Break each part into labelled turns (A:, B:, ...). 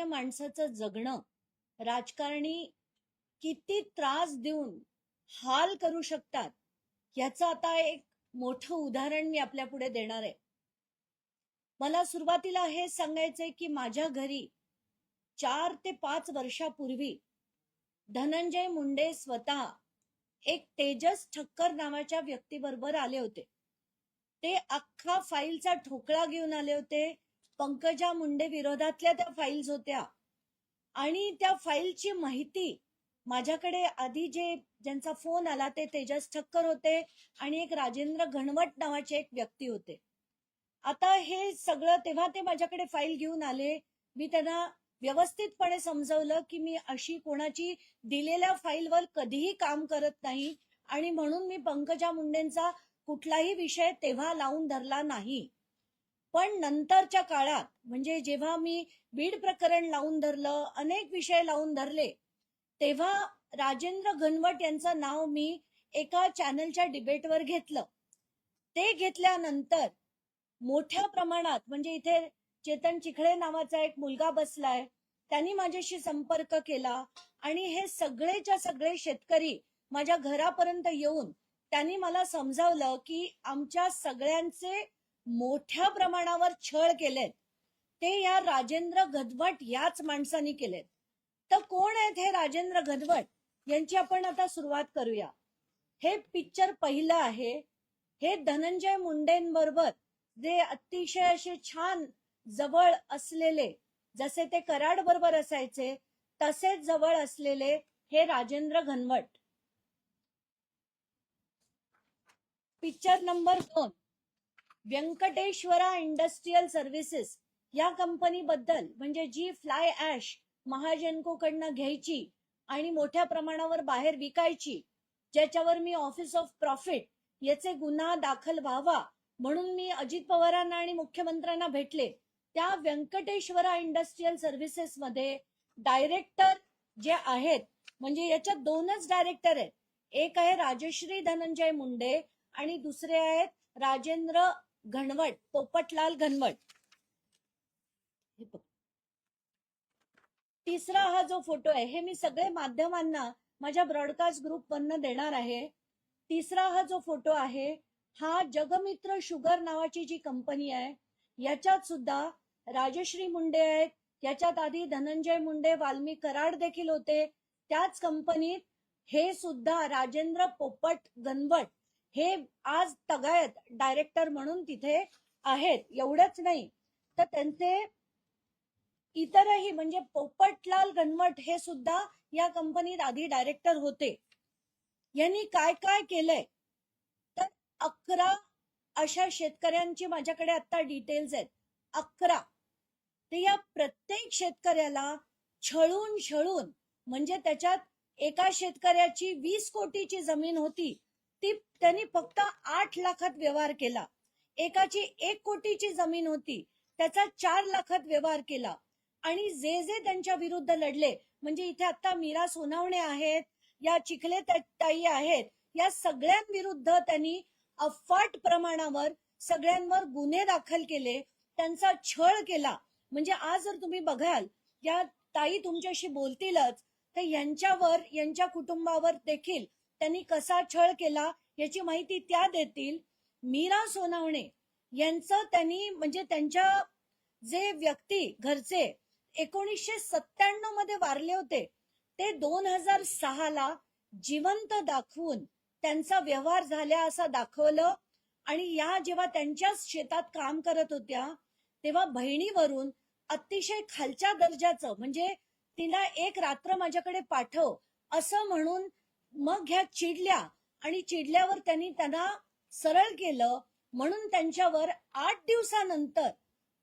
A: सामान्य माणसाचं जगणं राजकारणी किती त्रास देऊन हाल करू शकतात याचं आता एक मोठं उदाहरण मी आपल्या पुढे देणार आहे. मला सुरुवातीला हे सांगायचंय की माझ्या घरी चार ते पाच वर्षापूर्वी धनंजय मुंडे स्वतः एक तेजस ठक्कर नावाच्या व्यक्तीबरोबर आले होते. ते अख्खा फाईलचा ठोकळा घेऊन आले होते. पंकजा मुंडे विरोधातल्या त्या फाईल्स होत्या. आणि त्या फाईलची माहिती माझ्याकडे आधी जे ज्यांचा फोन आला ते तेजस ठक्कर होते आणि एक राजेंद्र घणवट नावाचे एक व्यक्ती होते. आता हे सगळं तेव्हा ते माझ्याकडे फाईल घेऊन आले. मी त्यांना व्यवस्थितपणे समजवलं की मी अशी कोणाची दिलेल्या फाईलवर कधीही काम करत नाही आणि म्हणून मी पंकजा मुंडेंचा कुठलाही विषय तेव्हा लावून धरला नाही. पण नंतरच्या काळात म्हणजे जेव्हा मी बीड प्रकरण लावून धरलं अनेक विषय लावून धरले तेव्हा राजेंद्र घनवट यांचं नाव मी एका चॅनलच्या डिबेटवर घेतलं. ते घेतल्यानंतर मोठ्या प्रमाणात म्हणजे इथे चेतन चिखळे नावाचा एक मुलगा बसलाय त्यांनी माझ्याशी संपर्क केला आणि हे सगळेच्या सगळे शेतकरी माझ्या घरापर्यंत येऊन त्यांनी मला समजावलं की आमच्या सगळ्यांचे मोठ्या प्रमाणावर छळ केलेत. ते या राजेंद्र गदवट याच माणसांनी केलेत. तर कोण आहेत हे राजेंद्र गदवट? यांची आपण आता सुरुवात करूया. हे पिक्चर पहिलं आहे. हे धनंजय मुंडेंबरोबर जे अतिशय असे छान जवळ असलेले जसे ते कराड बरोबर असायचे तसेच जवळ असलेले हे राजेंद्र घनवट. पिक्चर नंबर दोन. व्यंकटेश्वरा इंडस्ट्रीयल सर्व्हिसेस या कंपनी बद्दल म्हणजे जी फ्लाय ऍश महाजनको कडनं घ्यायची आणि मोठ्या प्रमाणावर बाहेर विकायची ज्याच्यावर मी ऑफिस ऑफ प्रॉफिट याचे गुन्हा दाखल व्हावा म्हणून मी अजित पवारांना आणि मुख्यमंत्र्यांना भेटले त्या व्यंकटेश्वरा इंडस्ट्रीयल सर्व्हिसेस मध्ये डायरेक्टर जे आहेत म्हणजे याच्यात दोनच डायरेक्टर आहेत. एक आहे राजश्री धनंजय मुंडे आणि दुसरे आहेत राजेंद्र घनवट पोपटलाल घनवट. हे बघ. तिसरा हा जो फोटो आहे हे मी सगळे माध्यमांना माझ्या ब्रॉडकास्ट ग्रुप मधनं देणार आहे. तिसरा हा जो फोटो आहे हा जगमित्र शुगर नावाची जी कंपनी आहे याच्यात सुद्धा राजश्री मुंडे आहेत. याच्यात आधी धनंजय मुंडे वाल्मी कराड देखील होते. त्याच कंपनीत हे सुद्धा राजेंद्र पोपट गणवट हे आज तगायत डायरेक्टर म्हणून तिथे आहेत एवढंच नाही. तर त्यांचे इतरही म्हणजे पोपटलाल गणवट हे सुद्धा या कंपनीत आधी डायरेक्टर होते. यांनी काय काय केलंय? तर अकरा अशा शेतकऱ्यांची माझ्याकडे आता डिटेल्स आहेत. अकरा. ते या प्रत्येक शेतकऱ्याला छळून छळून म्हणजे त्याच्यात एका शेतकऱ्याची वीस कोटीची जमीन होती ती त्यांनी फक्त आठ लाखात व्यवहार केला. एकाची एक कोटीची जमीन होती त्याचा चार लाखात व्यवहार केला. आणि जे जे त्यांच्या विरुद्ध लढले म्हणजे इथे आता मीरा सोनावणे आहेत या चिखले ताई आहेत या सगळ्यांविरुद्ध त्यांनी अफाट प्रमाणावर सगळ्यांवर गुन्हे दाखल केले त्यांचा छळ केला. म्हणजे आज जर तुम्ही बघाल या ताई तुमच्याशी बोलतीलच तर यांच्यावर यांच्या कुटुंबावर देखील त्यांनी कसा छळ केला याची माहिती त्या देतील. मीरा सोनावणे यांचं त्यांनी म्हणजे त्यांच्या जे व्यक्ती घरचे एकोणीसशे सत्त्याण्णवमध्ये वारले होते. ते दोन हजार सहाला जिवंत दाखवून त्यांचा व्यवहार झाल्या असं दाखवलं. आणि या जेव्हा त्यांच्याच शेतात काम करत होत्या तेव्हा बहिणीवरून अतिशय खालच्या दर्जाचं म्हणजे तिला एक रात्र माझ्याकडे पाठव असं म्हणून मग ह्या चिडल्या आणि चिडल्यावर त्यांनी त्यांना सरळ केलं. म्हणून त्यांच्यावर आठ दिवसानंतर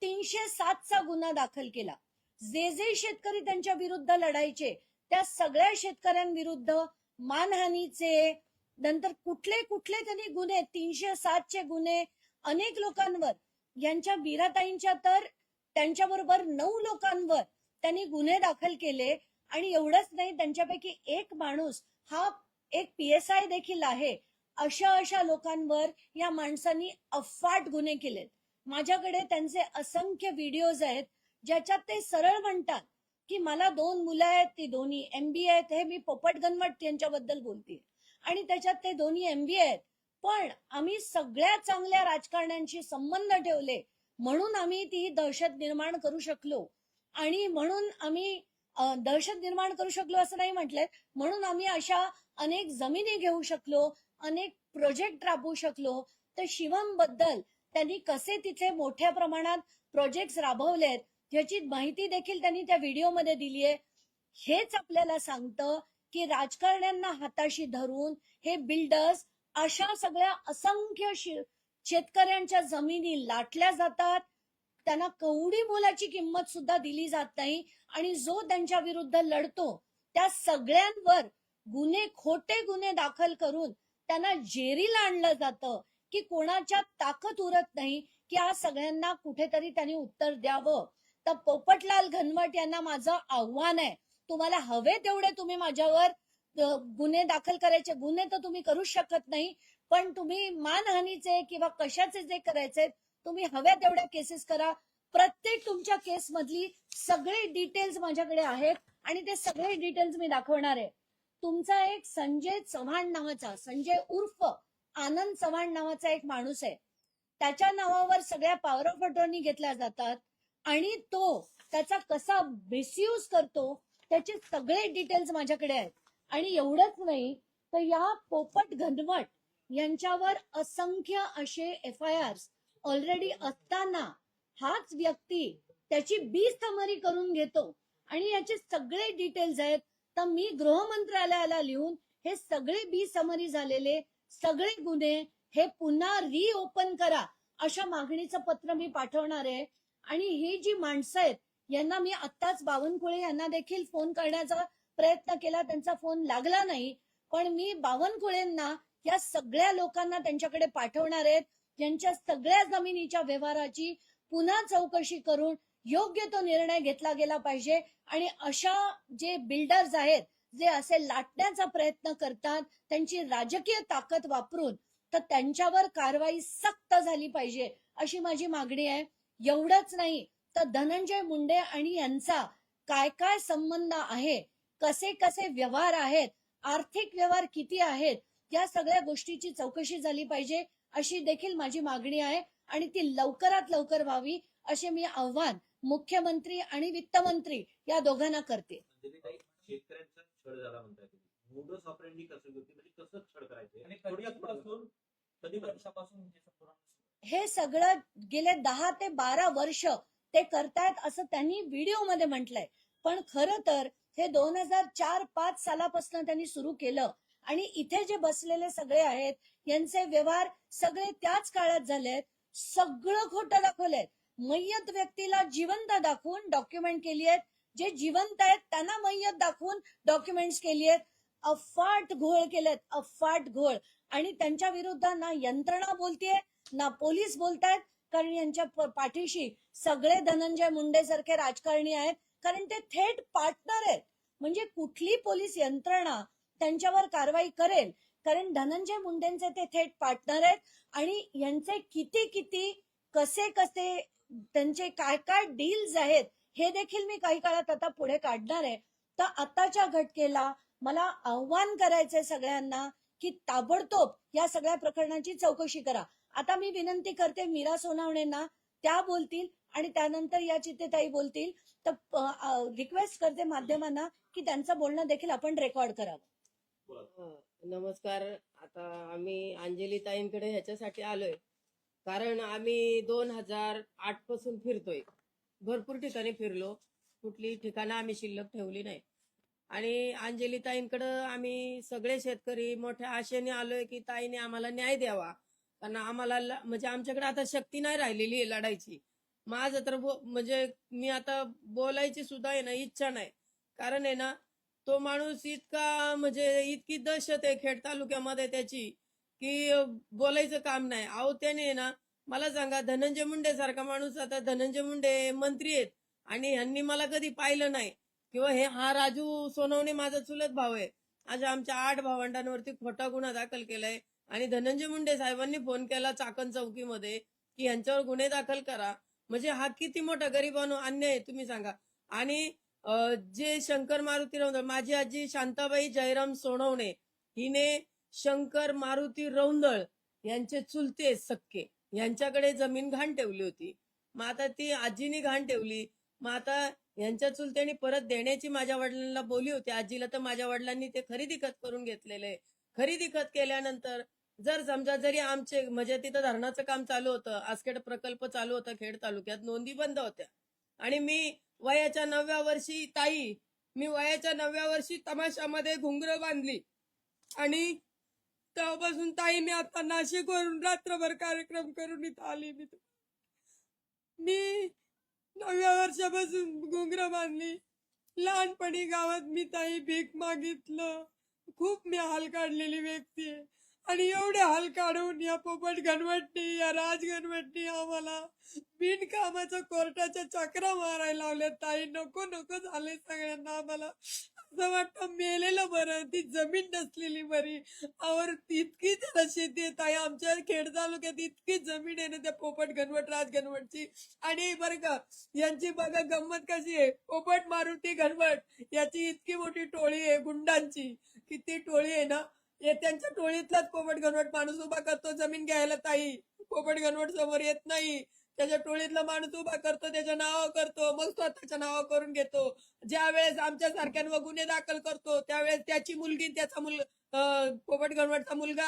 A: तीनशे सातचा गुन्हा दाखल केला. जे जे शेतकरी त्यांच्या विरुद्ध लढायचे त्या सगळ्या शेतकऱ्यांविरुद्ध मानहानीचे नंतर कुठले कुठले त्यांनी गुन्हे तीनशे सातचे गुन्हे अनेक लोकांवर यांच्या मीराताईंच्या तर त्यांच्याबरोबर नऊ लोकांवर त्यांनी गुन्हे दाखल केले. आणि एवढंच नाही त्यांच्यापैकी एक माणूस हा एक पी एस आय देखील आहे. अशा अशा लोकांवर या माणसांनी अफाट गुन्हे केलेत. माझ्याकडे त्यांचे असंख्य व्हिडिओज आहेत ज्याच्यात ते सरळ म्हणतात की मला दोन मुलं आहेत ती दोन्ही एमबीए आहेत हे मी पोपट गणवट यांच्याबद्दल बोलते आणि त्याच्यात ते दोन्ही एमबीए आहेत. पण आम्ही सगळ्या चांगल्या राजकारण्यांशी संबंध ठेवले म्हणून आम्ही ती दहशत निर्माण करू शकलो. आणि म्हणून आम्ही दहशत निर्माण करू शकलो असं नाही म्हटलंय. म्हणून आम्ही अशा अनेक जमिनी घेऊ शकलो अनेक प्रोजेक्ट राबवू शकलो. तर शिवमबद्दल त्यांनी कसे तिथे मोठ्या प्रमाणात प्रोजेक्ट राबवलेत याची माहिती देखील त्यांनी त्या व्हिडिओमध्ये दिली आहे. हेच आपल्याला सांगतं की राजकारण्यांना हाताशी धरून हे बिल्डर्स अशा सगळ्या असंख्य शेतकऱ्यांच्या जमिनी लाटल्या जातात. त्यांना कवडी मोलाची किंमत सुद्धा दिली जात नाही. आणि जो त्यांच्या विरुद्ध लढतो त्या सगळ्यांवर गुन्हे खोटे गुन्हे दाखल करून त्यांना जेरीला आणलं जातं की कोणाच्या ताकद उरत नाही की आज सगळ्यांना कुठेतरी त्यांनी उत्तर द्यावं. तर पोपटलाल घनवट यांना माझं आव्हान आहे. तुम्हाला हवे तेवढे तुम्ही माझ्यावर गुन्हे दाखल करायचे. गुन्हे तर तुम्ही करू शकत नाही पण तुम्ही मानहानीचे किंवा कशाचे जे करायचे तुम्ही हव्या तेवढ्या केसेस करा. प्रत्येक तुमच्या केस मधली सगळे डिटेल्स माझ्याकडे आहेत आणि ते सगळे डिटेल्स मी दाखवणार आहे. तुमचा एक संजय चव्हाण नावाचा संजय उर्फ आनंद चव्हाण नावाचा एक माणूस आहे. त्याच्या नावावर सगळ्या पॉवर ऑफ अटॉर्नी घेतल्या जातात आणि तो त्याचा कसा मिसयूज करतो त्याचे सगळे डिटेल्स माझ्याकडे आहेत. आणि एवढंच नाही तर या पोपट घनवट यांच्यावर असंख्य असे एफ आय आर्स ऑलरेडी असताना हाच व्यक्ती त्याची बी समरी करून घेतो. आणि याचे सगळे डिटेल्स आहेत. तर मी गृह मंत्रालयाला लिहून हे सगळे बी समरी झालेले सगळे गुन्हे हे पुन्हा रिओपन करा अशा मागणीचं पत्र मी पाठवणार आहे. आणि ही जी माणसं आहेत यांना मी आत्ताच बावनकुळे यांना देखील फोन करण्याचा प्रयत्न केला. त्यांचा फोन लागला नाही. पण मी बावनकुळेंना या सगळ्या लोकांना त्यांच्याकडे पाठवणार आहेत. यांच्या सगळ्या जमिनीच्या व्यवहाराची पुन्हा चौकशी करून योग्य तो निर्णय घेतला गेला पाहिजे. आणि अशा जे बिल्डर्स आहेत जे असे लाटण्याचा प्रयत्न करतात त्यांची राजकीय ताकद वापरून तर त्यांच्यावर कारवाई सक्त झाली पाहिजे अशी माझी मागणी आहे. एवढंच नाही तर धनंजय मुंडे आणि यांचा काय काय संबंध आहे कसे कसे व्यवहार आहेत आर्थिक व्यवहार किती आहेत या सगळ्या गोष्टीची चौकशी झाली पाहिजे. अशी देखील माझी मागणी आहे आणि ती लवकरात लवकर व्हावी असे मी आव्हान मुख्यमंत्री आणि वित्तमंत्री या दोघांना करते.
B: म्हणजे म्हणजे
C: हे संपूर्ण?
A: हे सगळं गेले दहा ते बारा वर्ष ते करतायत असं त्यांनी व्हिडिओमध्ये म्हटलंय. पण खरं तर हे दोन हजार चार पाच सालापासून त्यांनी सुरू केलं आणि इथे जे बसलेले सगळे आहेत यांचे व्यवहार सगळे त्याच काळात झालेत सगळं खोटं दाखवलंय. मय्यत व्यक्तीला जिवंत दाखवून डॉक्युमेंट केली आहेत. जे जिवंत आहेत त्यांना मय्यत दाखवून डॉक्युमेंट्स केली आहेत. अफाट घोळ केलेत अफाट घोळ. आणि त्यांच्या विरुद्ध ना यंत्रणा बोलतीये ना पोलीस बोलतायत. कारण यांच्या पाठीशी सगळे धनंजय मुंडे सारखे राजकारणी आहेत. कारण ते थेट पार्टनर आहेत. म्हणजे कुठली पोलीस यंत्रणा त्यांच्यावर कारवाई करेल कारण धनंजय मुंडेंचे ते थेट पार्टनर आहेत आणि यांचे किती किती कसे कसे त्यांचे काय काय डील्स आहेत हे देखील मी काही काळात आता पुढे काढणार आहे. तर आताच्या घटकेला मला आव्हान करायचंय सगळ्यांना की ताबडतोब या सगळ्या प्रकरणाची चौकशी करा. आता मी विनंती करते मीरा सोनावणेंना त्या बोलतील आणि त्यानंतर या चित्तेताई बोलतील. तर रिक्वेस्ट करते माध्यमांना की त्यांचं बोलणं देखील आपण रेकॉर्ड करावं.
D: नमस्कार. आता आम्ही अंजली ताईंकडे ह्याच्यासाठी आलोय. कारण आम्ही दोन हजार आठपासून फिरतोय. भरपूर ठिकाणी फिरलो. कुठली ठिकाणं आम्ही शिल्लक ठेवली नाही. आणि अंजली ताईंकडं आम्ही सगळे शेतकरी मोठ्या आशेने आलोय की ताईने आम्हाला न्याय द्यावा. कारण आम्हाला म्हणजे आमच्याकडे आता शक्ती नाही राहिलेली आहे लढायची. माझं तर म्हणजे मी आता बोलायची सुद्धा आहे ना इच्छा नाही. कारण आहे ना तो माणूस इतका म्हणजे इतकी दहशत आहे खेड तालुक्यामध्ये त्याची की बोलायचं काम नाही. अहो त्याने ना मला सांगा धनंजय मुंडे सारखा माणूस आता धनंजय मुंडे मंत्री आहेत आणि ह्यांनी मला कधी पाहिलं नाही. किंवा हे हा राजू सोनवणे माझा चुलत भाव आहे. आज आमच्या आठ भावंडांवरती खोटा गुन्हा दाखल केलाय आणि धनंजय मुंडे साहेबांनी फोन केला चाकण चौकीमध्ये की यांच्यावर गुन्हे दाखल करा. म्हणजे हा किती मोठा गरिबांनो अन्याय आहे तुम्ही सांगा. आणि जे शंकर मारुती रौंदळ माझी आजी शांताबाई जयराम सोनवणे हिने शंकर मारुती रौंदळ यांचे चुलते सक्के यांच्याकडे जमीन घाण ठेवली होती. मग आता ती आजीनी घाण ठेवली. मग आता यांच्या चुलत्यांनी परत देण्याची माझ्या वडिलांना बोली होती. आजीला तर माझ्या वडिलांनी ते खरेदी खत करून घेतलेले. खरेदी खत केल्यानंतर जर समजा जरी आमचे म्हणजे तिथं धरणाचं काम चालू होतं आसखेड प्रकल्प चालू होता खेड तालुक्यात नोंदी बंद होत्या. आणि मी वयाच्या नवव्या वर्षी ताई मी वयाच्या नवव्या वर्षी तमाशामध्ये घुंगर बांधली. आणि तेव्हापासून ताई मी आता नाशिकवरून रात्रभर कार्यक्रम करून इथं आली. मी मी नवव्या वर्षापासून घुंगर बांधली. लहानपणी गावात मी ताई भीक मागितलं. खूप मी हाल काढलेली व्यक्ती आहे. आणि एवढे हाल काढून या पोपट घनवटनी या राज आम्हाला बिनकामाच्या कोर्टाच्या चक्रा मारायला लावल्या ताई नको नको झाले सगळ्यांना आम्हाला. असं वाटतं मेलेलं बरं ती जमीन नसलेली बरी. आवर तितकी त्याला शेती आहे ताई. आमच्या खेड तालुक्यात इतकी जमीन आहे ना त्या पोपट घनवट राज आणि बरं का यांची बघा गंमत कशी आहे. पोपट मारुती घनवट याची इतकी मोठी टोळी आहे गुंडांची. किती टोळी आहे ना. हे त्यांच्या टोळीतलाच पोपट घनवट माणूस उभा करतो जमीन घ्यायला ताई. पोपट घनवट समोर येत नाही. त्याच्या टोळीतला माणूस उभा करतो त्याच्या नाव करतो मग स्वतःच्या नाव करून घेतो. ज्या वेळेस आमच्या सारख्यांवर गुन्हे दाखल करतो त्यावेळेस त्याची मुलगी त्याचा मुल पोपट गणवटचा मुलगा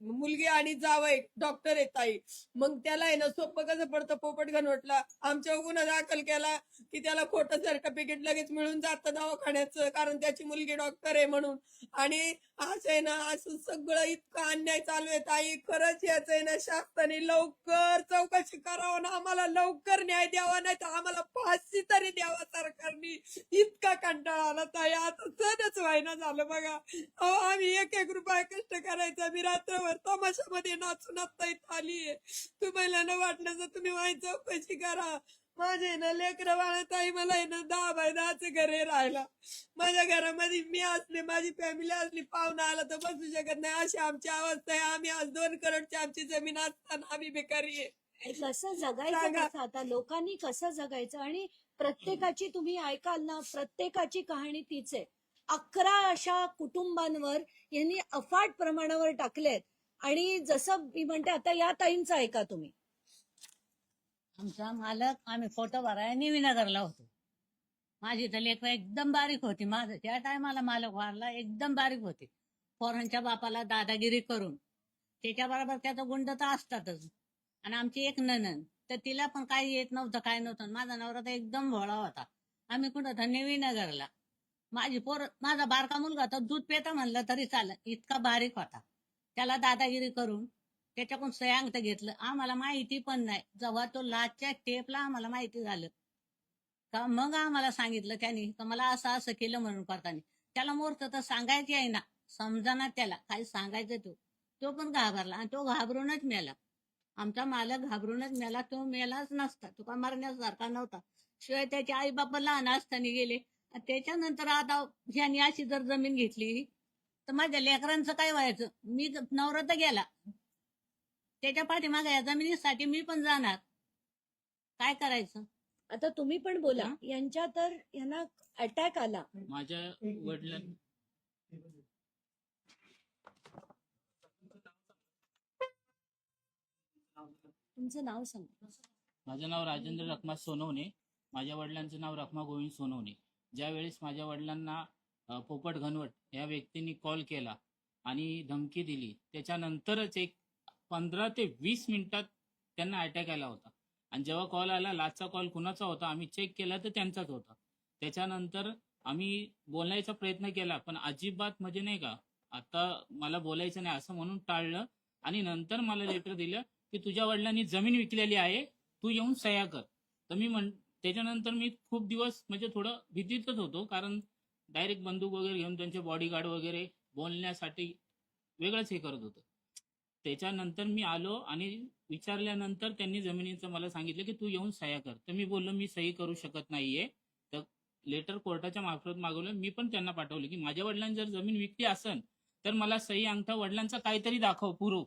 D: मुलगी आणि जावय डॉक्टर आहे ताई. मग त्याला आहे ना सोपं कसं पडतं पोपट गणवटला? आमच्या गुन्हा दाखल केला की त्याला खोटं सर्टिफिकेट लगेच मिळून जातं दवाखान्याचं कारण त्याची मुलगी डॉक्टर आहे म्हणून. आणि असं आहे ना असं सगळं इतकं अन्याय चालू आहे ताई. खरंच याच आहे ना शासनाने लवकर चौकशी करावं ना आम्हाला लवकर न्याय द्यावा नाही तर आम्हाला फाशी तरी द्यावा सरकारने. इतका कंटाळा आला ताई. आता सणच व्हायना झालं बघा. अहो आम्ही एक एक रुपया कष्ट करायचा. मी रात्रभर तमाशामध्ये नाचून आता इथं आलीये तुम्हाला ना वाटलं तर तुम्ही माझी चौकशी करा. माझे ना लेकरं बाळा ताई मला आहे ना दहा बाय दहाचं घर राहायला. माझ्या घरामध्ये मी असले माझी फॅमिली असली पाहुणा आला तर बसू शकत नाही. अशी आमची अवस्था आहे. आम्ही आज दोन करोडची आमची जमीन असताना आम्ही बेकारी आहे.
A: कसं जगायचं
D: सांगा.
A: कसं आता? लोकांनी कसं जगायचं? आणि प्रत्येकाची तुम्ही ऐकाल ना प्रत्येकाची कहाणी तीच आहे. अकरा अशा कुटुंबांवर यांनी अफाट प्रमाणावर टाकलेत. आणि जसं मी म्हणते आता या ताईंचं ऐका तुम्ही.
C: आमचा मालक आम्ही फोटो भरायला विनगरला होतो. माझी तर लेख एकदम बारीक होती. माझं त्या टायमाला मालक वारला एकदम बारीक होती. पोरांच्या बापाला दादागिरी करून. त्याच्याबरोबर त्याचा गुंड तर असतातच. आणि आमची एक ननन तर तिला पण काही येत नव्हतं काय नव्हतं. माझा नवरा तर एकदम भोळा होता. आम्ही कुठं धन्यवी नगरला माझी पोर माझा बारका मुलगा तर दूध पेता म्हणलं तरी चाल इतका बारीक होता. त्याला दादागिरी करून त्याच्याकडून सयांक घेतलं. आम्हाला माहिती पण नाही. जेव्हा तो लाचच्या टेपला आम्हाला माहिती झालं. का मग आम्हाला सांगितलं त्याने का मला असं असं केलं म्हणून करताना. त्याला मोर्त तर सांगायची आहे ना. समजाना त्याला. काही सांगायचं तो? तो पण घाबरला आणि तो घाबरूनच मेला. आमचा मालक घाबरूनच मेला. तो मेलाच नसता. तुका मरण्यासारखा नव्हता. शिवाय त्याचे आई बाबा लहान असताना गेले. त्याच्यानंतर आता ह्यानी अशी जर जमीन घेतली तर माझ्या लेकरांचं काय व्हायचं? मी नवरा तर गेला. त्याच्या पाठीमागे या जमिनीसाठी मी पण जाणार. काय करायचं?
A: आता तुम्ही पण बोला? यांच्या तर यांना अटॅक आला.
E: माझ्या वडिलां
A: तुमचं नाव सांगा.
E: माझं नाव राजेंद्र रखमा सोनवणे. माझ्या वडिलांचं नाव रखमा गोविंद सोनवणे. ज्या वेळेस माझ्या वडिलांना पोपट घनवट या व्यक्तींनी कॉल केला आणि धमकी दिली त्याच्यानंतरच एक पंधरा ते वीस मिनिटात त्यांना अटॅक आला होता. आणि जेव्हा कॉल आला लास्टचा कॉल कुणाचा होता आम्ही चेक केला तर त्यांचाच होता. त्याच्यानंतर आम्ही बोलायचा प्रयत्न केला पण अजिबात म्हणजे नाही का आता मला बोलायचं नाही असं म्हणून टाळलं आणि नंतर मला लेटर दिलं की तुझ्या वडिलांनी जमीन विकलेली आहे तू येऊन सह्या कर. तर मी म्हण त्याच्यानंतर मी खूप दिवस म्हणजे थोडं भीतीतच होतो कारण डायरेक्ट बंदूक वगैरे घेऊन त्यांचे बॉडीगार्ड वगैरे बोलण्यासाठी वेगळंच हे करत होतं. त्याच्यानंतर मी आलो आणि विचारल्यानंतर त्यांनी जमिनीचं मला सांगितलं की तू येऊन सह्या कर. तर मी बोललो मी सही करू शकत नाहीये. तर लेटर कोर्टाच्या मार्फत मागवलं. मी पण त्यांना पाठवलं की माझ्या वडिलांनी जर जमीन विकली असेल तर मला सही अंगठा वडिलांचा काहीतरी दाखव पुरो.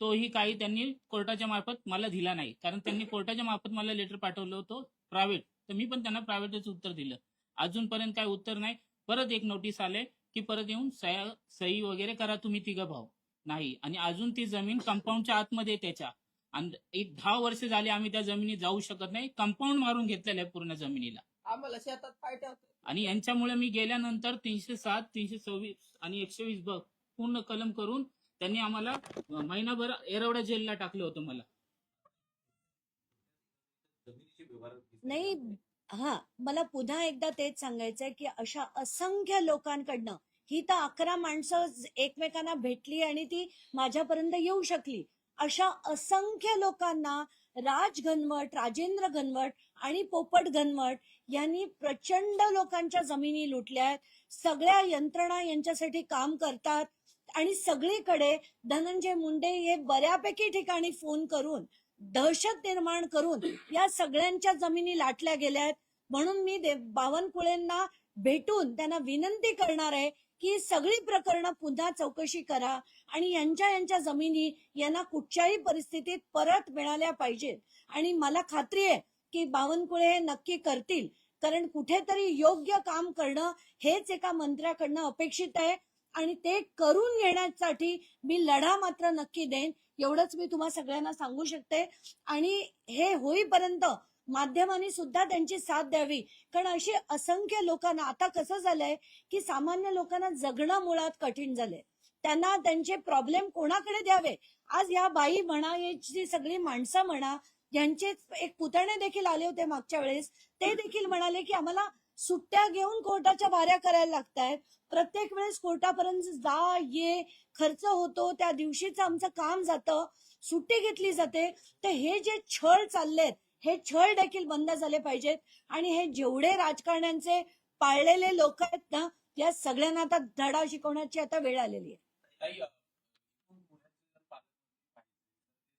E: तोही काही त्यांनी कोर्टाच्या मार्फत मला दिला नाही. कारण त्यांनी कोर्टाच्या मार्फत मला लेटर पाठवलं होतं प्रायव्हेट तर मी पण त्यांना प्रायव्हेटच उत्तर दिलं. अजूनपर्यंत काय उत्तर नाही. परत एक नोटीस आले की परत येऊन सही वगैरे करा तुम्ही तिघं भाऊ. नाही. आणि अजून ती जमीन कंपाऊंडच्या आतमध्ये त्याच्या. आणि एक दहा वर्ष झाली आम्ही त्या जमिनी जाऊ शकत नाही. कंपाऊंड मारून घेतलेलं आहे पूर्ण जमिनीला.
D: आम्हाला शेतात फायदा होतो
E: आणि यांच्यामुळे मी गेल्यानंतर तीनशे सात तीनशे सव्वीस आणि एकशे वीस बघ पूर्ण कलम करून त्यांनी आम्हाला महिनाभर एरवड्या जेलला टाकलं होतं मला.
A: नाही हा मला पुन्हा एकदा तेच सांगायचंय की अशा असंख्य लोकांकडनं ही तर अकरा माणसं एकमेकांना भेटली आणि ती माझ्यापर्यंत येऊ शकली. अशा असंख्य लोकांना राज घनवट राजेंद्र घनवट आणि पोपट घनवट यांनी प्रचंड लोकांच्या जमिनी लुटल्या आहेत सगळ्या यंत्रणा यांच्यासाठी काम करतात. आणि सगळीकडे धनंजय मुंडे हे बऱ्यापैकी ठिकाणी फोन करून दहशत निर्माण करून या सगळ्यांच्या जमिनी लाटल्या गेल्या आहेत. म्हणून मी दे- बावनकुळेंना भेटून त्यांना विनंती करणार आहे की सगळी प्रकरणं पुन्हा चौकशी करा आणि यांच्या यांच्या जमिनी यांना कुठच्याही परिस्थितीत परत मिळाल्या पाहिजेत. आणि मला खात्री आहे की बावनकुळे हे नक्की करतील कारण कुठेतरी योग्य काम करणं हेच एका मंत्र्याकडनं अपेक्षित आहे. आणि ते करून घेण्यासाठी मी लढा मात्र नक्की देईन एवढंच मी तुम्हा सगळ्यांना सांगू शकते. आणि हे होईपर्यंत माध्यमांनी सुद्धा त्यांची साथ द्यावी. कारण अशी असंख्य लोकांना आता कसं झालंय की सामान्य लोकांना जगणं मुळात कठीण झालंय. त्यांना त्यांचे प्रॉब्लेम कोणाकडे द्यावे? आज या बाई म्हणा याची सगळी माणसं म्हणा यांचे एक पुतणे देखील आले होते मागच्या वेळेस. ते देखील म्हणाले की आम्हाला सुट्ट्या घेऊन कोर्टाच्या वाऱ्या करायला लागतायत. प्रत्येक वेळेस कोर्टापर्यंत जा ये खर्च होतो त्या दिवशीच आमचं काम जातं सुट्टी घेतली जाते. तर हे जे छळ चाललेत हे छळ देखील बंद झाले पाहिजेत. आणि हे जेवढे राजकारण्यांचे पाळलेले लोक आहेत ना या सगळ्यांना आता धडा शिकवण्याची आता वेळ आलेली आहे.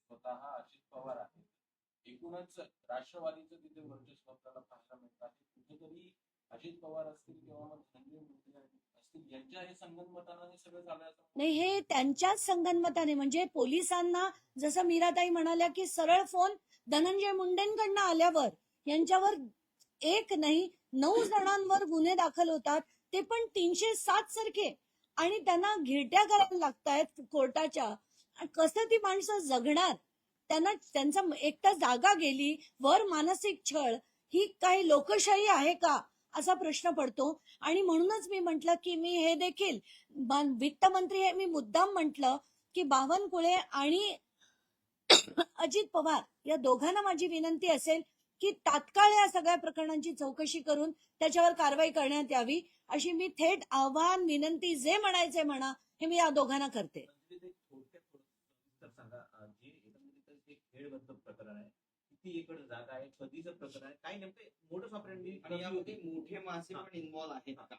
F: स्वतः अजित पवार आहेत. एकूणच राष्ट्रवादीचं तिथे वर्चस्व आपल्याला पाहायला मिळतं कुठेतरी अजित पवार असतील किंवा मग धनंजय मुंडे असतील यांच्या हे सगळं झालं असं
A: नाही हे त्यांच्याच संगनमताने. म्हणजे पोलिसांना जसं मीराताई म्हणाल्या की सरळ फोन धनंजय मुंडेंकडनं आल्यावर यांच्यावर एक नाही नऊ जणांवर गुन्हे दाखल होतात. ते पण तीनशे सात सारखे. आणि त्यांना घेट्या करायला लागतायत कोर्टाच्या. कसं ती माणसं जगणार? त्यांना त्यांचा एकटा जागा गेली वर मानसिक छळ. ही काही लोकशाही आहे का? असा प्रश्न पडतो. आणि म्हणूनच मी म्हंटल की मी हे देखील वित्तमंत्री हे मी मुद्दाम म्हंटल की बावनकुळे आणि अजित पवार या दोघांना माझी विनंती असेल की तात्काळ या सगळ्या प्रकरणांची चौकशी करून त्याच्यावर कारवाई करण्यात यावी अशी मी थेट आव्हान विनंती जे म्हणायचे म्हणा हे मी या दोघांना करते.
B: ते थोडक्यात थोडं सविस्तर सांगा अं, जे एकंदरीत जे खेळबद्ध प्रकरण आहे कधीचं प्रकरण आहे काय नेमकं मोठं सापडली
G: आणि यामध्ये मोठे मासे पण इन्व्हॉल्व आहेत का?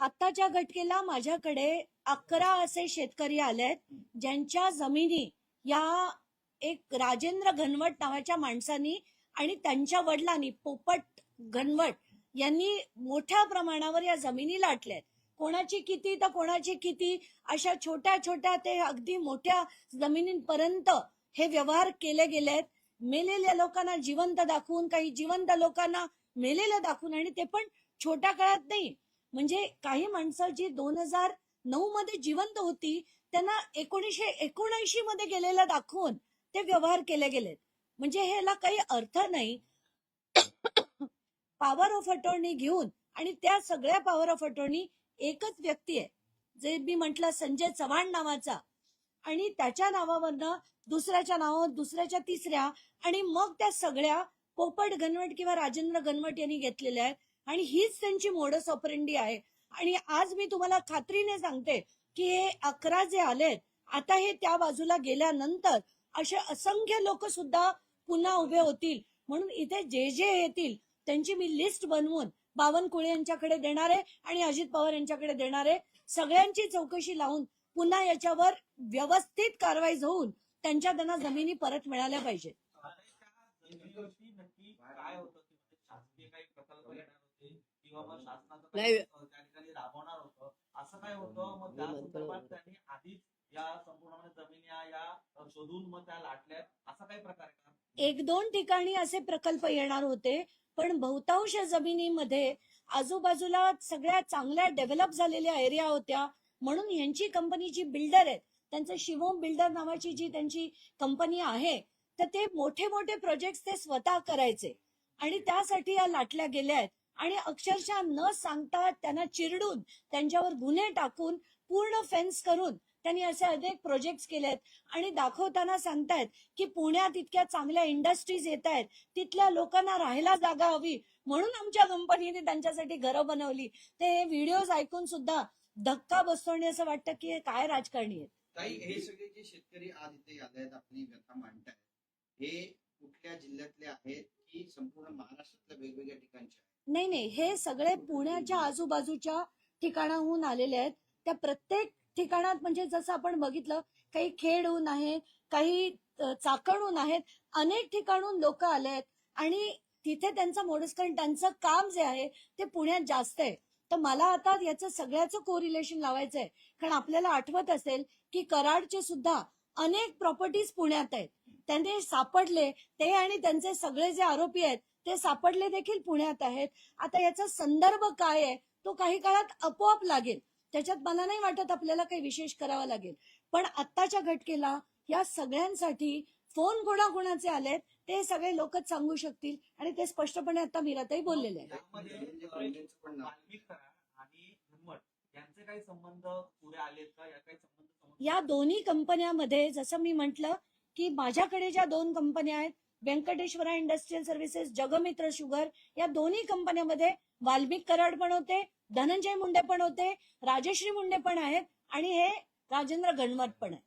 A: आत्ताच्या घटकेला माझ्याकडे अकरा असे शेतकरी आलेत ज्यांच्या जमिनी या एक राजेंद्र घनवट नावाच्या माणसानी आणि त्यांच्या वडिलांनी पोपट घनवट यांनी मोठ्या प्रमाणावर या जमिनी लाटल्यात. कोणाची किती तर कोणाची किती अशा छोट्या छोट्या ते अगदी मोठ्या जमिनींपर्यंत हे व्यवहार केले गेलेत. मेलेल्या लोकांना जिवंत दाखवून काही जिवंत लोकांना मेलेलं दाखवून आणि ते पण छोट्या काळात नाही. म्हणजे काही माणसं जी दोन हजार नऊ मध्ये जिवंत होती त्यांना एकोणीशे एकोणऐंशी मध्ये गेलेलं दाखवून ते व्यवहार केले गेलेत. म्हणजे ह्याला काही अर्थ नाही. पॉवर ऑफ अटॉर्नी घेऊन आणि त्या सगळ्या पॉवर ऑफ अटॉर्नी एकच व्यक्ती आहे. जे मी म्हंटल संजय चव्हाण नावाचा. आणि त्याच्या नावावरनं दुसऱ्याच्या नावावर दुसऱ्याच्या तिसऱ्या आणि मग त्या सगळ्या पोपट घनवट किंवा राजेंद्र घनवट यांनी घेतलेल्या आहेत. आणि हीच त्यांची मोडस ऑपरेंडी आहे. आणि आज मी तुम्हाला खात्रीने सांगते की हे अकरा जे आलेत आता हे त्या बाजूला गेल्यानंतर असे असंख्य लोक सुद्धा पुन्हा उभे होतील. म्हणून इथे जे जे येतील त्यांची मी लिस्ट बनवून बावनकुळे यांच्याकडे देणार आहे आणि अजित पवार यांच्याकडे देणार आहे. सगळ्यांची चौकशी लावून पुन्हा याच्यावर व्यवस्थित कारवाई होऊन त्यांच्या त्यांना जमिनी परत मिळाल्या पाहिजेत
D: नाही.
B: त्या ठिकाणी राबवणार होतं असं काय होतं? मग त्या संदर्भात त्यांनी आधीच या संपूर्ण जमिनी या- या शोधून मग त्या लाटल्यात. असा काही प्रकार आहे का?
A: एक दोन ठिकाणी असे प्रकल्प येणार होते पण बहुतांश जमिनीमध्ये आजूबाजूला सगळ्या चांगल्या डेव्हलप झालेल्या एरिया होत्या. म्हणून यांची कंपनी जी बिल्डर आहेत त्यांचं शिवम बिल्डर नावाची जी त्यांची कंपनी आहे तर ते मोठे मोठे प्रोजेक्ट ते स्वतः करायचे. आणि त्यासाठी या लाटल्या गेल्या आहेत. आणि अक्षरशः न सांगता त्यांना चिरडून त्यांच्यावर गुन्हे टाकून पूर्ण फेन्स करून त्यांनी असे अनेक प्रोजेक्ट केलेत आणि दाखवताना सांगतायत की पुण्यात इतक्या चांगल्या इंडस्ट्रीज येत आहेत. तिथल्या लोकांना राहायला जागा हवी. म्हणून आमच्या कंपनीने त्यांच्यासाठी घरं बनवली. ते व्हिडिओज ऐकून सुद्धा धक्का बसतो आणि असं वाटतं की हे काय राजकारणी आहेत?
G: ताई हे सगळे जे शेतकरी आज इथे आले आहेत आपली व्यथा मांडतायत हे कुठल्या जिल्ह्यातले आहेत की संपूर्ण महाराष्ट्रातल्या वेगवेगळ्या ठिकाणचे आहेत?
A: नाही नाही हे सगळे पुण्याच्या आजूबाजूच्या ठिकाणाहून आलेले आहेत. त्या प्रत्येक ठिकाणात म्हणजे जसं आपण बघितलं काही खेडहून आहेत काही अ, चाकणहून आहेत अनेक ठिकाणून लोक आले आहेत. आणि तिथे त्यांचं मोडस कारण त्यांचं काम जे आहे ते पुण्यात जास्त आहे. तर मला आता याचं सगळ्याचं कोरिलेशन लावायचं आहे कारण आपल्याला आठवत असेल की कराडचे सुद्धा अनेक प्रॉपर्टीज पुण्यात आहेत. त्यांनी सापडले ते आणि त्यांचे सगळे जे आरोपी आहेत ते सापडले देखील पुण्यात आहेत. आता याचा संदर्भ काय आहे तो काही काळात आपोआप लागेल. त्याच्यात मला नाही वाटत आपल्याला काही विशेष करावा लागेल. पण आत्ताच्या घटकेला या सगळ्यांसाठी फोन कोणाकोणाचे आलेत. ते सगळे लोकच सांगू शकतील. आणि ते स्पष्टपणे आता मीराताई बोललेले आहेत.
B: या
A: दोन्ही कंपन्यामध्ये जसं मी म्हंटल की माझ्याकडे ज्या दोन कंपन्या आहेत Venkateshwara industrial services Jagmitra sugar या दोन्ही कंपन्यामध्ये वाल्मिक कराड पण होते धनंजय मुंडे पण होते राजश्री मुंडे पण आहेत आणि हे राजेंद्र गणवत पण आहे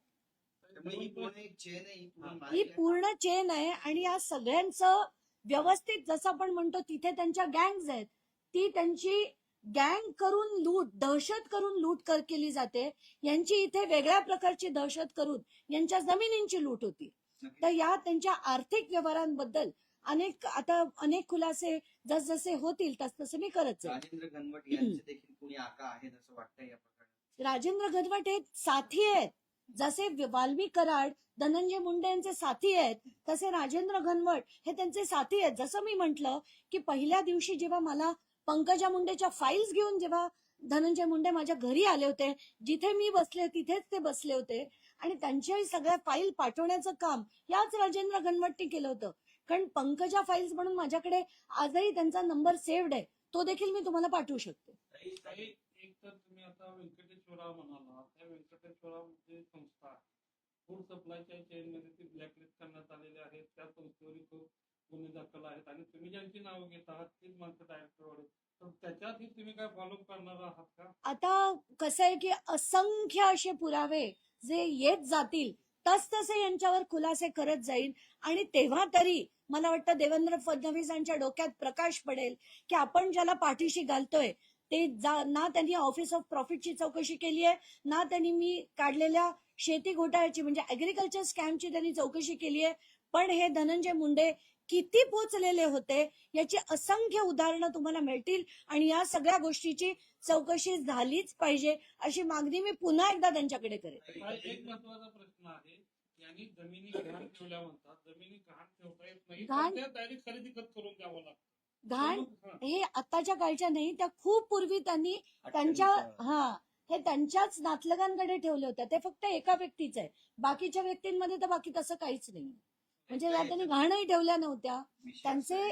G: ही पूर्ण चेन आहे
A: आणि या सगळ्यांचं व्यवस्थित जसं आपण म्हणतो तिथे त्यांच्या गँग्स आहेत ती त्यांची गँग करून लूट दहशत करून लूट कर केली जाते. यांची इथे वेगळ्या प्रकारची दहशत करून यांच्या जमिनींची लूट होती. तर या त्यांच्या आर्थिक व्यवहारांबद्दल अनेक आता अनेक खुलासे जसजसे होतील तसतसे मी करत
G: राजेंद्र घनवट यांचे देखील कुणी आका आहेत असं वाटतं या प्रकरणात?
A: राजेंद्र गदवट हे साथी आहेत. जसे वाल्मी कराड धनंजय मुंडे यांचे साथी आहेत तसे राजेंद्र घनवट हे त्यांचे साथी आहेत. जसं मी म्हंटल की पहिल्या दिवशी जेव्हा मला पंकजा मुंडेच्या फाईल्स घेऊन जेव्हा धनंजय मुंडे माझ्या घरी आले होते जिथे मी बसले तिथेच ते बसले होते. आणि त्यांच्याही सगळ्या फाईल पाठवण्याचं काम याच राजेंद्र घनवटनी केलं होतं. कारण पंकजा फाईल्स म्हणून माझ्याकडे आजही त्यांचा नंबर सेव्ड आहे. तो देखील मी तुम्हाला पाठवू शकते.
F: तर तुम्ही आता व्यंकटेश्वरा म्हणाला. त्या व्यंकटेश्वरा म्हणजे संस्था आहे. फूड सप्लायच्या चेन मध्ये ती ब्लॅकलिस्ट करण्यात आलेली आहे त्या संस्थेवर खूप गुन्हे दाखल आहेत. आणि तुम्ही ज्यांची नावं घेत आहात तीच माणसं डायरेक्टर तर त्याच्यातही तुम्ही काय फॉलो करणार आहात का?
A: आता कसं आहे की असंख्य असे पुरावे जे येत जातील तस तसे यांच्यावर खुलासे करत जाईल. आणि तेव्हा तरी मला वाटतं देवेंद्र फडणवीसांच्या डोक्यात प्रकाश पडेल की आपण ज्याला पाठीशी घालतोय ते जा- ना त्यांनी ऑफिस ऑफ प्रॉफिटची चौकशी केली आहे ना त्यांनी मी काढलेल्या शेती घोटाळ्याची म्हणजे अग्रिकल्चर स्कॅमची त्यांनी चौकशी केली आहे. पण हे धनंजय मुंडे किती पोचलेले होते याची असंख्य उदाहरणं तुम्हाला मिळतील आणि या सगळ्या गोष्टीची चौकशी झालीच पाहिजे अशी मागणी मी पुन्हा एकदा त्यांच्याकडे करेन.
F: एक महत्त्वाचा प्रश्न आहे यांनी जमिनी गहाण ठेवल्या म्हणतात जमिनी गहाण ठेवता येत नाही खरेदी खत करून द्यावं लागतं.
A: घाण
F: हा.
A: आताच्या काळच्या नाही त्या खूप पूर्वी त्यांनी त्यांच्या हा हे त्यांच्याच नातलगांकडे ठेवले होते. ते फक्त एका व्यक्तीच आहे. बाकीच्या व्यक्तींमध्ये तर बाकी तसं काहीच नाही. म्हणजे या त्यांनी घाणही ठेवल्या नव्हत्या. त्यांचे.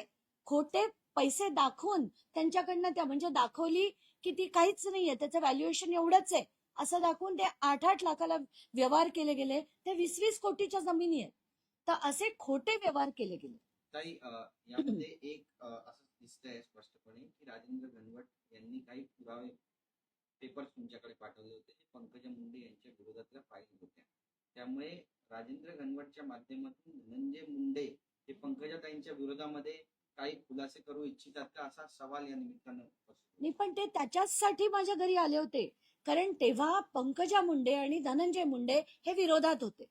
A: खोटे पैसे दाखवून त्यांच्याकडनं त्या म्हणजे दाखवली की ती काहीच नाहीये. त्याचं व्हॅल्युएशन एवढंच आहे. असं दाखवून ते आठ आठ लाखाला व्यवहार केले गेले. ते वीस वीस कोटीच्या जमिनी आहेत. तर असे खोटे व्यवहार केले गेले.
G: यामध्ये एक असं दिसतंय स्पष्टपणे की राजेंद्र घनवट यांनी काही पुरावे पेपर्स तुमच्याकडे पाठवले होते जे पंकजा मुंडे यांच्या विरोधातल्या फाईल होत्या. त्यामुळे राजेंद्र घनवटच्या माध्यमातून धनंजय मुंडे हे पंकजाताईंच्या विरोधामध्ये काही खुलासे करू इच्छितात का असा सवाल या निमित्तानं
A: पण ते त्याच्याचसाठी माझ्या घरी आले होते. कारण तेव्हा पंकजा मुंडे आणि धनंजय मुंडे हे विरोधात होते.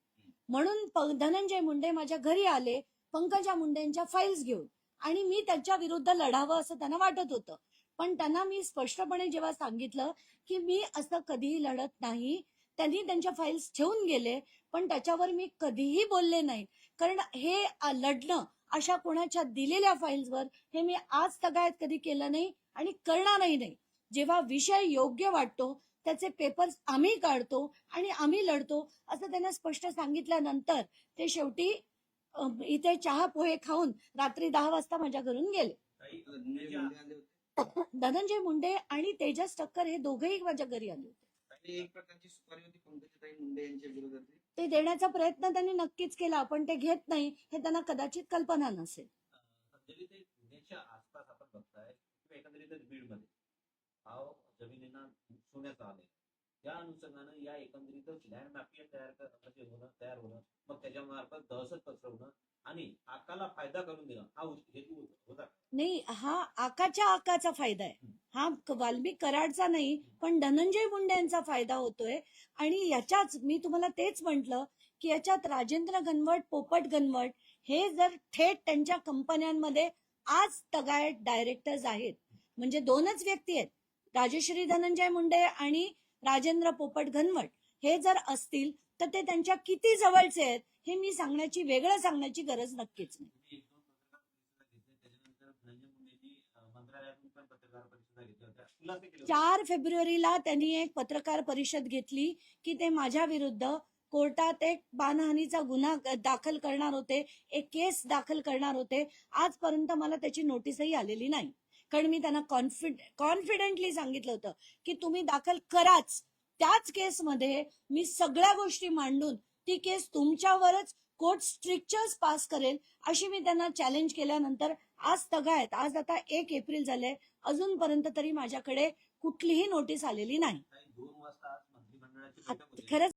A: म्हणून धनंजय मुंडे माझ्या घरी आले पंकजा मुंडेंच्या फाईल्स घेऊन. आणि मी त्यांच्या विरुद्ध लढावं असं त्यांना वाटत होतं. पण त्यांना मी स्पष्टपणे जेव्हा सांगितलं की मी असं कधीही लढत नाही त्यांनी त्यांच्या फाईल्स ठेवून गेले पण त्याच्यावर मी कधीही बोलले नाही. कारण हे लढणं अशा कोणाच्या दिलेल्या फाईल्सवर हे मी आज तगायत कधी केलं नाही आणि करणारही नाही. जेव्हा विषय योग्य वाटतो त्याचे पेपर्स आम्ही काढतो आणि आम्ही लढतो असं त्यांना स्पष्ट सांगितल्यानंतर ते शेवटी इथे चहा पोहे खाऊन रात्री दहा वाजता माझ्या घरून गेले.
G: धनंजय मुंडे
A: आणि तेजस टक्कर हे दोघेही माझ्या घरी आले होते. ते देण्याचा प्रयत्न त्यांनी नक्कीच केला पण ते घेत नाही हे त्यांना कदाचित कल्पना नसेल.
B: आसपास आपण बघताय एकंदरीतच बीडमध्ये. सोन्याचा आले त्या अनुषंगानं या एकंदरीतच लँड मॅपिया तयार म्हणजे होणं तयार होणं मग त्याच्या मार्फत दहशत पसरवणं आणि आकाला फायदा करून देणं हा हेतू होता.
A: नाही हा आकाच्या आकाचा फायदा आहे. हा वाल्मिक कराडचा नाही पण धनंजय मुंडे यांचा फायदा होतोय. आणि याच्याच मी तुम्हाला तेच म्हंटल की याच्यात राजेंद्र गणवट पोपट गणवट हे जर थेट त्यांच्या कंपन्यांमध्ये आज तगायत डायरेक्टर्स आहेत. म्हणजे दोनच व्यक्ती आहेत. राजश्री धनंजय मुंडे आणि राजेंद्र पोपट घनवट हे जर असतील तर ते त्यांच्या किती जवळचे आहेत हे मी सांगण्याची वेगळं सांगण्याची गरज नक्कीच नाही. चार फेब्रुवारीला त्यांनी एक पत्रकार परिषद घेतली की ते माझ्या विरुद्ध कोर्टात एक मानहानीचा गुन्हा दाखल करणार होते एक केस दाखल करणार होते. आजपर्यंत मला त्याची नोटीसही आलेली नाही. कारण मी त्यांना कॉन्फिड कॉन्फिडेंटली सांगितलं होतं की तुम्ही दाखल कराच. त्याच केसमध्ये मी सगळ्या गोष्टी मांडून ती केस तुमच्यावरच कोर्ट स्ट्रिक्चर्स पास करेल अशी मी त्यांना चॅलेंज केल्यानंतर आज तगायत. आज आता एक एप्रिल झाले. अजूनपर्यंत तरी माझ्याकडे कुठलीही नोटीस आलेली नाही. खरंच